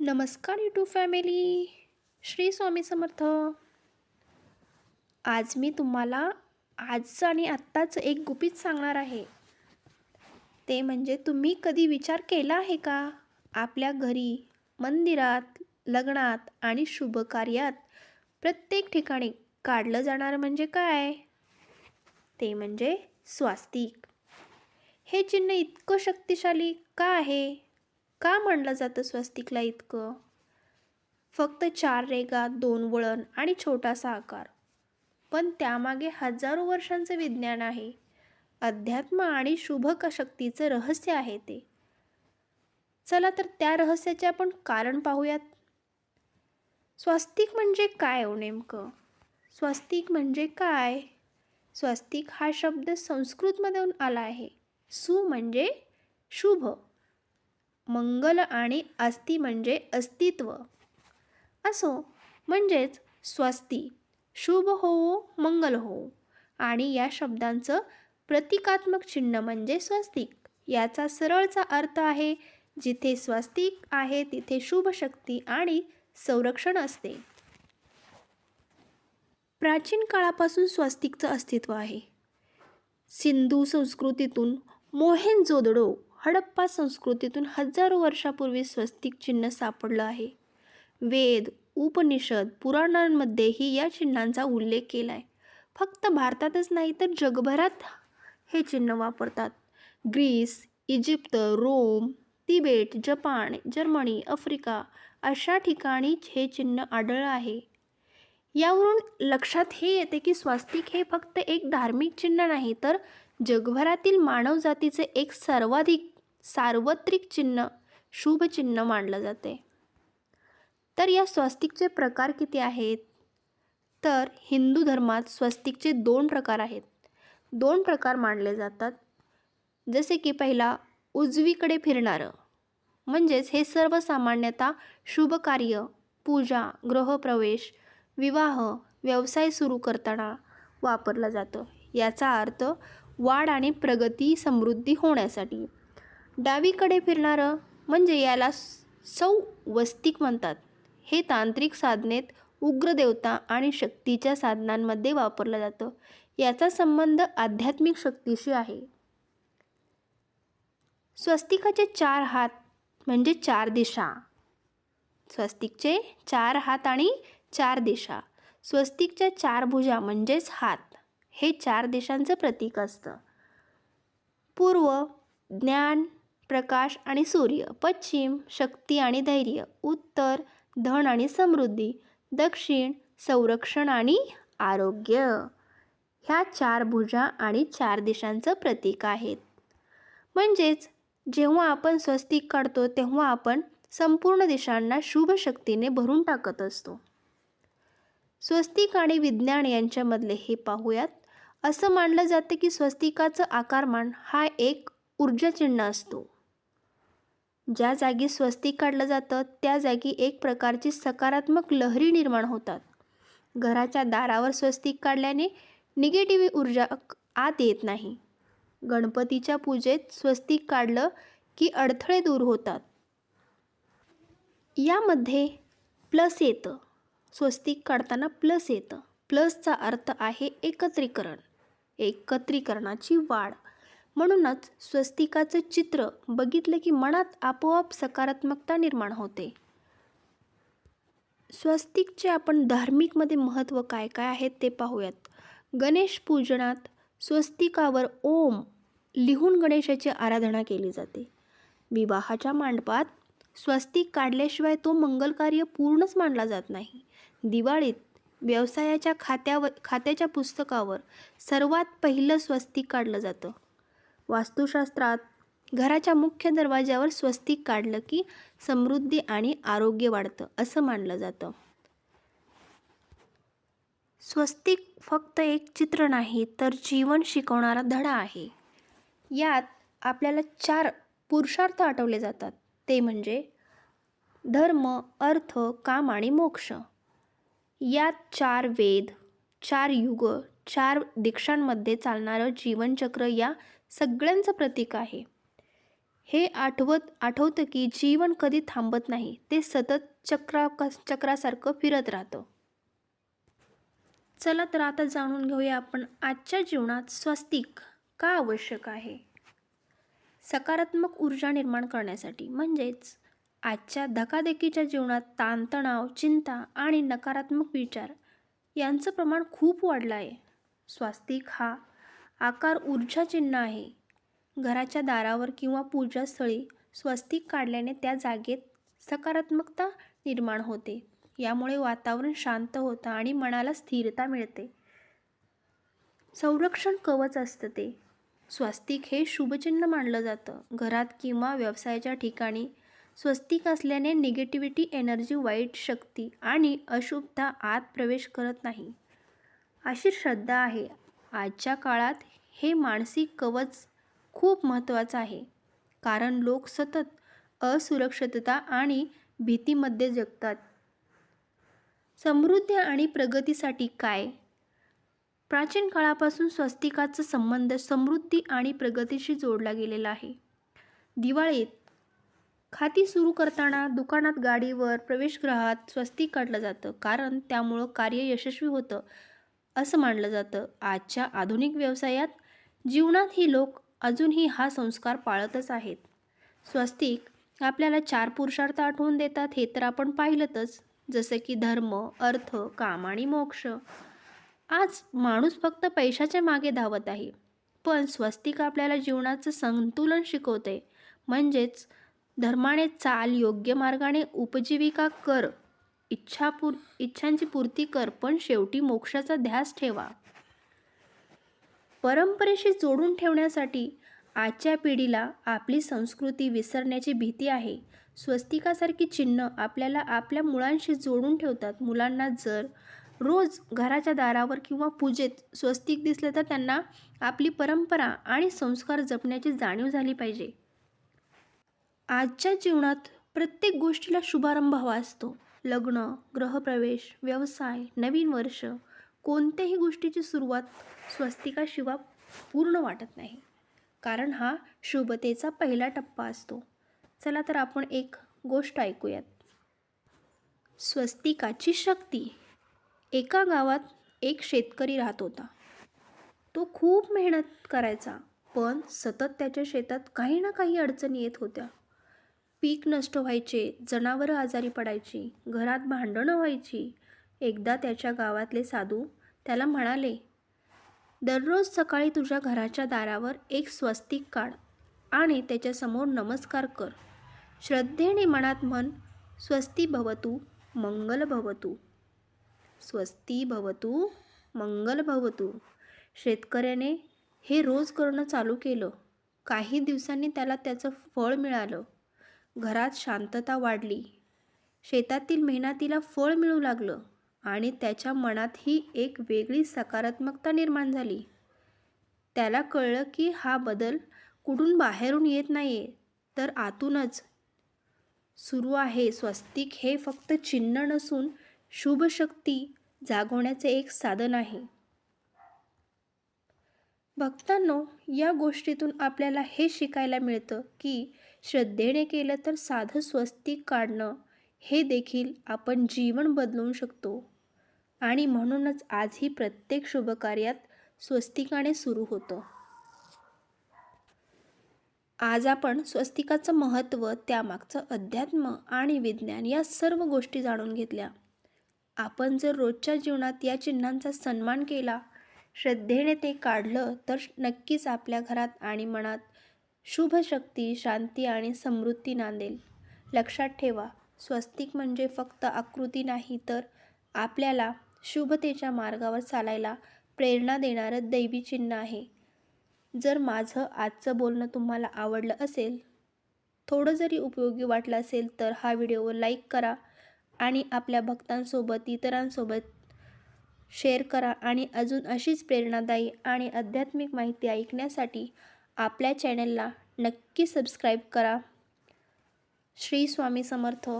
नमस्कार YouTube family Shri Swami Samarth. आज मी तुम्हाला आजचं आणि आत्ताचं एक गुपित सांगणार आहे. ते म्हणजे तुम्ही कधी विचार केला आहे का? आपल्या घरी मंदिरात लग्नात आणि शुभ कार्यात प्रत्येक ठिकाणी काढलं जाणार म्हणजे काय? ते म्हणजे स्वास्तिक. हे चिन्ह इतकं शक्तिशाली का आहे? का म्हणलं जातं स्वस्तिकला इतकं? फक्त चार रेगा दोन वळण आणि छोटासा आकार. पण त्यामागे हजारो वर्षांचं विज्ञान आहे. अध्यात्म आणि शुभ शक्तीचं रहस्य आहे ते. चला तर त्या रहस्याचे आपण कारण पाहूयात. स्वस्तिक म्हणजे काय हो नेमकं? स्वस्तिक म्हणजे काय? स्वस्तिक हा शब्द संस्कृतमधून आला आहे. सु म्हणजे शुभ. मंगल आणि आस्ती म्हणजे अस्तित्व. असो म्हणजेच स्वस्ती शुभ होवो मंगल होवो. आणि या शब्दांचं प्रतिकात्मक चिन्ह म्हणजे स्वस्तिक. याचा सरळचा अर्थ आहे जिथे स्वस्तिक आहे तिथे शुभ शक्ती आणि संरक्षण असते. प्राचीन काळापासून स्वस्तिकचं अस्तित्व आहे. सिंधू संस्कृतीतून मोहेन जोदडो हडप्पा संस्कृतीतून हजारो वर्षापूर्वी स्वस्तिक चिन्ह सापडलं आहे. वेद उपनिषद पुराणांमध्येही या चिन्हांचा उल्लेख केला आहे फक्त भारतातच नाही तर जगभरात हे चिन्ह वापरतात. Greece Egypt Rome Tibet Japan Germany Africa अशा ठिकाणी हे चिन्ह आढळलं आहे. यावरून लक्षात हे येते की स्वास्तिक हे फक्त एक धार्मिक चिन्ह नाही तर जगभरातील मानवजातीचे एक सर्वाधिक सार्वत्रिक चिन्ह शुभचिन्ह मानलं जाते. तर या स्वस्तिकचे प्रकार किती आहेत? तर हिंदू धर्मात स्वस्तिकचे दोन प्रकार आहेत. दोन प्रकार मानले जातात. जसे की पहिला उजवीकडे फिरणारं. म्हणजेच हे सर्वसामान्यतः शुभ कार्य पूजा गृहप्रवेश विवाह व्यवसाय सुरू करताना वापरलं जातं. याचा अर्थ वाढ आणि प्रगती समृद्धी होण्यासाठी. डावीकडे फिरणारं म्हणजे याला सौवस्तिक म्हणतात. हे तांत्रिक साधनेत उग्र देवता आणि शक्तीच्या साधनांमध्ये वापरलं जातं. याचा संबंध आध्यात्मिक शक्तीशी आहे. स्वस्तिकाचे चार हात म्हणजे चार दिशा. स्वस्तिकचे चार हात आणि चार दिशा. स्वस्तिकच्या चार भुजा म्हणजेच हात. हे चार देशांचं प्रतीक असतं. पूर्व ज्ञान प्रकाश आणि सूर्य पश्चिम शक्ती आणि धैर्य उत्तर धन आणि समृद्धी दक्षिण संरक्षण आणि आरोग्य. ह्या चार भुजा आणि चार दिशांचं प्रतीक आहेत. म्हणजेच जेव्हा आपण स्वस्तिक काढतो तेव्हा आपण संपूर्ण दिशांना शुभ शक्तीने भरून टाकत असतो. स्वस्तिक आणि विज्ञान यांच्यामधले हे पाहूयात. असं मानलं जातं की स्वस्तिकाचं आकारमान हा एक ऊर्जा चिन्ह असतो. ज्या जागी स्वस्तिक काढलं जातं त्या जागी एक प्रकारची सकारात्मक लहरी निर्माण होतात. घराच्या दारावर स्वस्तिक काढल्याने निगेटिव्ह ऊर्जा आत येत नाही. गणपतीच्या पूजेत स्वस्तिक काढलं की अडथळे दूर होतात. यामध्ये प्लस येतं. स्वस्तिक काढताना प्लस येतं. प्लसचा अर्थ आहे एकत्रीकरण. एकत्रीकरणाची वाढ. म्हणूनच स्वस्तिकाचं चित्र बघितलं की मनात आपोआप सकारात्मकता निर्माण होते. स्वस्तिकचे आपण धार्मिकमध्ये महत्त्व काय काय आहेत ते पाहूयात. गणेश पूजनात स्वस्तिकावर ओम लिहून गणेशाची आराधना केली जाते. विवाहाच्या मांडपात स्वस्तिक काढल्याशिवाय तो मंगलकार्य पूर्णच मानला जात नाही. दिवाळीत व्यवसायाच्या खात्यावर खात्याच्या पुस्तकावर सर्वात पहिलं स्वस्तिक काढलं जातं. वास्तुशास्त्रात घराच्या मुख्य दरवाज्यावर स्वस्तिक काढलं की समृद्धी आणि आरोग्य वाढतं असं मानलं जातं. स्वस्तिक फक्त एक चित्र नाही तर जीवन शिकवणारा धडा आहे. यात आपल्याला चार पुरुषार्थ आठवले जातात. ते म्हणजे धर्म अर्थ काम आणि मोक्ष. यात चार वेद चार युग चार दीक्षांमध्ये चालणारं जीवनचक्र या सगळ्यांचं प्रतीक आहे. हे आठवत आठवतं की जीवन कधी थांबत नाही ते सतत चक्रा चक्रासारखं फिरत राहतं. चला तर आता जाणून घेऊया आपण आजच्या जीवनात स्वस्तिक का आवश्यक आहे? सकारात्मक ऊर्जा निर्माण करण्यासाठी म्हणजेच आजच्या धकाधकीच्या जीवनात ताणतणाव चिंता आणि नकारात्मक विचार यांचं प्रमाण खूप वाढलं आहे. स्वास्तिक हा आकार ऊर्जा चिन्ह आहे. घराच्या दारावर किंवा पूजास्थळी स्वस्तिक काढल्याने त्या जागेत सकारात्मकता निर्माण होते. यामुळे वातावरण शांत होतं आणि मनाला स्थिरता मिळते. संरक्षण कवच असतं ते. स्वस्तिक हे शुभचिन्ह मानलं जातं. घरात किंवा व्यवसायाच्या ठिकाणी स्वस्तिक असल्याने निगेटिव्हिटी एनर्जी वाईट शक्ती आणि अशुभता आत प्रवेश करत नाही. अशी श्रद्धा आहे. आजच्या काळात हे मानसिक कवच खूप महत्त्वाचं आहे. कारण लोक सतत असुरक्षितता आणि भीतीमध्ये जगतात. समृद्धी आणि प्रगतीसाठी काय? प्राचीन काळापासून स्वस्तिकाचा संबंध समृद्धी आणि प्रगतीशी जोडला गेलेला आहे. दिवाळीत खाती सुरू करताना दुकानात गाडीवर प्रवेशगृहात स्वस्तिक काढलं जातं कारण त्यामुळं कार्य यशस्वी होतं असं मानलं जातं. आजच्या आधुनिक व्यवसायात जीवनातही लोक अजूनही हा संस्कार पाळतच आहेत. स्वस्तिक आपल्याला चार पुरुषार्थ आठवून देतात हे तर आपण पाहिलंतच जसं की धर्म अर्थ काम आणि मोक्ष. आज माणूस फक्त पैशाच्या मागे धावत आहे पण स्वस्तिक आपल्याला जीवनाचं संतुलन शिकवते म्हणजेच धर्माने चाल योग्य मार्गाने उपजीविका कर इच्छापूर इच्छांची पूर्ती कर पण शेवटी मोक्षाचा ध्यास ठेवा. परंपरेशी जोडून ठेवण्यासाठी आजच्या पिढीला आपली संस्कृती विसरण्याची भीती आहे. स्वस्तिकासारखी चिन्ह आपल्याला आपल्या मुलांशी जोडून ठेवतात. मुलांना जर रोज घराच्या दारावर किंवा पूजेत स्वस्तिक दिसलं तर त्यांना आपली परंपरा आणि संस्कार जपण्याची जाणीव झाली पाहिजे. आजच्या जीवनात प्रत्येक गोष्टीला शुभारंभ हवा असतो. लग्न ग्रहप्रवेश व्यवसाय नवीन वर्ष कोणत्याही गोष्टीची सुरुवात स्वस्तिकाशिवाय पूर्ण वाटत नाही. कारण हा शुभतेचा पहिला टप्पा असतो. चला तर आपण एक गोष्ट ऐकूयात. स्वस्तिकाची शक्ती. एका गावात एक शेतकरी राहत होता. तो खूप मेहनत करायचा पण सतत त्याच्या शेतात काही ना काही अडचणी येत होत्या. पीक नष्ट व्हायचे जनावरं आजारी पडायची घरात भांडणं व्हायची. एकदा त्याच्या गावातले साधू त्याला म्हणाले दररोज सकाळी तुझ्या घराच्या दारावर एक स्वस्तिक काढ आणि त्याच्यासमोर नमस्कार कर. श्रद्धेने मनात मन स्वस्ती भवतू मंगल भवतू. स्वस्ती भवतू मंगल भवतू. शेतकऱ्याने हे रोज करणं चालू केलं. काही दिवसांनी त्याला त्याचं फळ मिळालं. घरात शांतता वाढली. शेतातील मेहनतीला फळ मिळू लागलं आणि त्याच्या मनातही एक वेगळी सकारात्मकता निर्माण झाली. त्याला कळलं की हा बदल कुठून बाहेरून येत नाही आहे तर आतूनच. सुरू आहे स्वस्तिक हे फक्त चिन्ह नसून शुभशक्ती जागवण्याचे एक साधन आहे. भक्तांनो या गोष्टीतून आपल्याला हे शिकायला मिळतं की श्रद्धेने केलं तर साधं स्वस्तिक काढणं हे देखील आपण जीवन बदलवू शकतो. आणि म्हणूनच आजही प्रत्येक शुभकार्यात स्वस्तिकाने सुरू होतं. आज आपण स्वस्तिकाचं महत्त्व त्यामागचं अध्यात्म आणि विज्ञान या सर्व गोष्टी जाणून घेतल्या. आपण जर रोजच्या जीवनात या चिन्हांचा सन्मान केला श्रद्धेने ते काढलं तर नक्कीच आपल्या घरात आणि मनात शुभ शक्ती शांती आणि समृद्धी नांदेल. लक्षात ठेवा स्वस्तिक म्हणजे फक्त आकृती नाही तर आपल्याला शुभतेच्या मार्गावर चालायला प्रेरणा देणारं दैवी चिन्ह आहे. जर माझं आजचं बोलणं तुम्हाला आवडलं असेल थोडं जरी उपयोगी वाटलं असेल तर हा व्हिडिओ लाईक करा आणि आपल्या भक्तांसोबत इतरांसोबत शेअर करा आणि अजून अशीच प्रेरणादायी आणि आध्यात्मिक माहिती ऐकण्यासाठी आपल्या चॅनलला नक्की सबस्क्राईब करा. श्री स्वामी समर्थ.